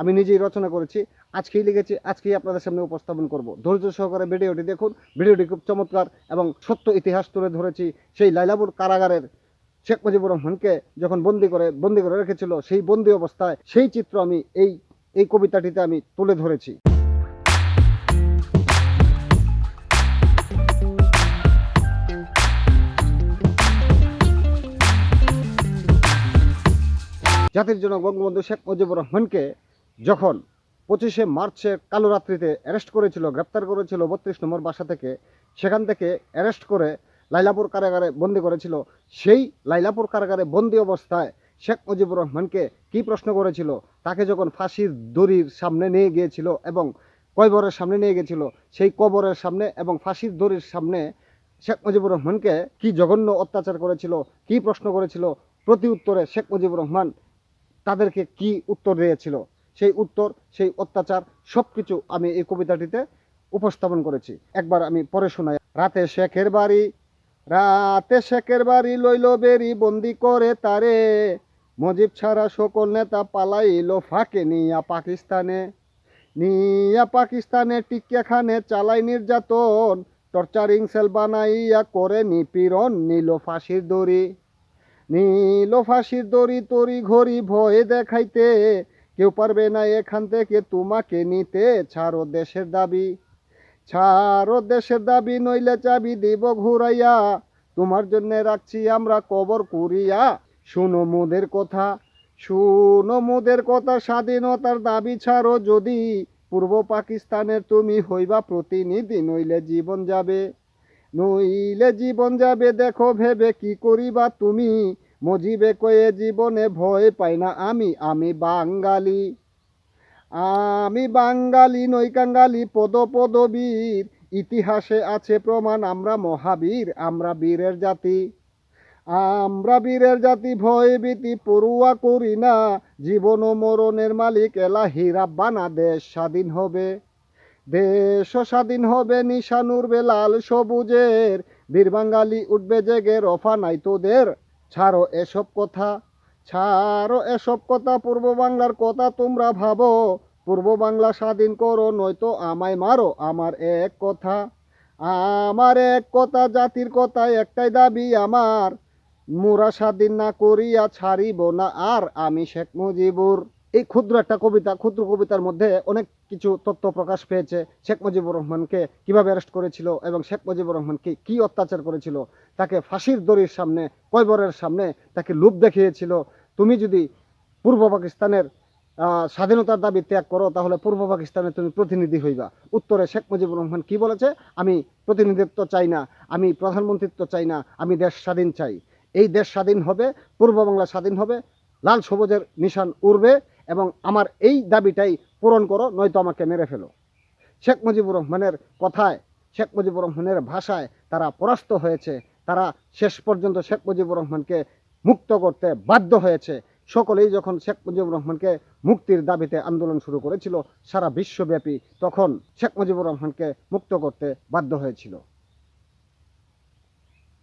আমি নিজেই রচনা করেছি, আজকেই লিখেছি, আজকেই আপনাদের সামনে উপস্থাপন করব। ধৈর্য সহকারে ভিডিওটি দেখুন, ভিডিওটি খুব চমৎকার এবং সত্য ইতিহাস তুলে ধরেছি। সেই লাইলাপুর কারাগারের শেখ মুজিবুর রহমানকে যখন বন্দি করে বন্দি করে রেখেছিল, সেই বন্দি অবস্থায় সেই চিত্র আমি এই এই কবিতাটিতে আমি তুলে ধরেছি। জাতির জনক বঙ্গবন্ধু শেখ মুজিবুর রহমানকে যখন পঁচিশে মার্চের কালো রাত্রিতে অ্যারেস্ট করেছিল, গ্রেপ্তার করেছিল বত্রিশ নম্বর বাসা থেকে, সেখান থেকে অ্যারেস্ট করে লাইলাপুর কারাগারে বন্দি করেছিল। সেই লাইলাপুর কারাগারে বন্দি অবস্থায় শেখ মুজিবুর রহমানকে কি প্রশ্ন করেছিল? তাকে যখন ফাঁসির দড়ির সামনে নিয়ে গিয়েছিল এবং কয়বরের সামনে নিয়ে গিয়েছিল, সেই কবরের সামনে এবং ফাঁসির দড়ির সামনে শেখ মুজিবুর রহমানকে কি জঘন্য অত্যাচার করেছিল, কি প্রশ্ন করেছিল? প্রতি উত্তরে শেখ মুজিবুর রহমান তাদেরকে কি উত্তর দিয়েছিল? সেই উত্তর, সেই অত্যাচার সব কিছু আমি এই কবিতাটিতে উপস্থাপন করেছি। একবার আমি পরে শোনাই। রাতে শেখের বাড়ি, রাতে শেখের বাড়ি লইল বেরি, বন্দি করে তারে। মজিব ছাড়া সকল নেতা পালাইলো ফাঁকে, নিয়া পাকিস্তানে। নিয়া পাকিস্তানে টিকিয়া খানে চালাই নির্যাতন। টর্চারিং সেল বানাইয়া করে নিপীড়ন, নিল ফাঁসির দড়ি। নীল ফাঁসির দড়ি তরি ঘড়ি ভয়ে দেখাইতে। কেউ পারবে না এখান থেকে, তোমাকে নিতে ছাড়ো দেশের দাবি। ছাড়ো দেশের দাবি, নইলে চাবি দিব ঘুরাইয়া। তোমার জন্য রাখছি আমরা কবর কুরিয়া শুনো মোদের কথা, শুনো মোদের কথা, স্বাধীনতার দাবি ছাড়ো। যদি পূর্ব পাকিস্তানের তুমি হইবা প্রতিনিধি, নইলে জীবন যাবে। নইলে জীবন যাবে, দেখো ভেবে কি করিবা তুমি। মজিবে কয়ে জীবনে ভয় পাই না আমি আমি বাঙালি। আমি বাঙালি, নই কাঙ্গালি পদ পদবীর। ইতিহাসে আছে প্রমাণ, আমরা মহাবীর, আমরা বীরের জাতি। আমরা বীরের জাতি, ভয় ভীতি পড়ুয়া করি না। জীবন মরণের মালিক, এলা এলাহি রাব্বানা দেশ স্বাধীন হবে। দেশ স্বাধীন হবে, নিশানুর উড়বে লাল সবুজের। বীর বাঙালি উঠবে জেগে, রফা নাই তোদের। ছাড়ো এসব কথা, ছাড়ো এসব কথা, পূর্ব বাংলার কথা তোমরা ভাবো। পূর্ব বাংলা স্বাধীন করো, নয়তো আমায় মারো, আমার এক কথা। আমার এক কথা, জাতির কথা একটাই দাবি আমার। মোরা স্বাধীন না করিয়া ছাড়িব না আর আমি শেখ মুজিবুর। এই ক্ষুদ্র একটা কবিতা, ক্ষুদ্র কবিতার মধ্যে অনেক কিছু তথ্য প্রকাশ পেয়েছে। শেখ মুজিবুর রহমানকে কীভাবে অ্যারেস্ট করেছিল এবং শেখ মুজিবুর রহমানকে কি অত্যাচার করেছিল, তাকে ফাঁসির দড়ির সামনে, কয়বরের সামনে তাকে লুপ দেখিয়েছিল। তুমি যদি পূর্ব পাকিস্তানের স্বাধীনতার দাবি ত্যাগ করো, তাহলে পূর্ব পাকিস্তানে তুমি প্রতিনিধি হইবা। উত্তরে শেখ মুজিবুর রহমান কি বলেছে, আমি প্রতিনিধিত্ব চাই না, আমি প্রধানমন্ত্রিত্ব চাই না, আমি দেশ স্বাধীন চাই। এই দেশ স্বাধীন হবে, পূর্ব বাংলা স্বাধীন হবে, লাল সবুজের নিশান উড়বে এবং আমার এই দাবিটাই পূরণ করো, নয়তো আমাকে মেরে ফেলো। শেখ মুজিবুর রহমানের কথায়, শেখ মুজিবুর রহমানের ভাষায় তারা পরাস্ত হয়েছে। তারা শেষ পর্যন্ত শেখ মুজিবুর রহমানকে মুক্ত করতে বাধ্য হয়েছে। সকলেই যখন শেখ মুজিবুর রহমানকে মুক্তির দাবিতে আন্দোলন শুরু করেছিল, সারা বিশ্বব্যাপী তখন শেখ মুজিবুর রহমানকে মুক্ত করতে বাধ্য হয়েছিল।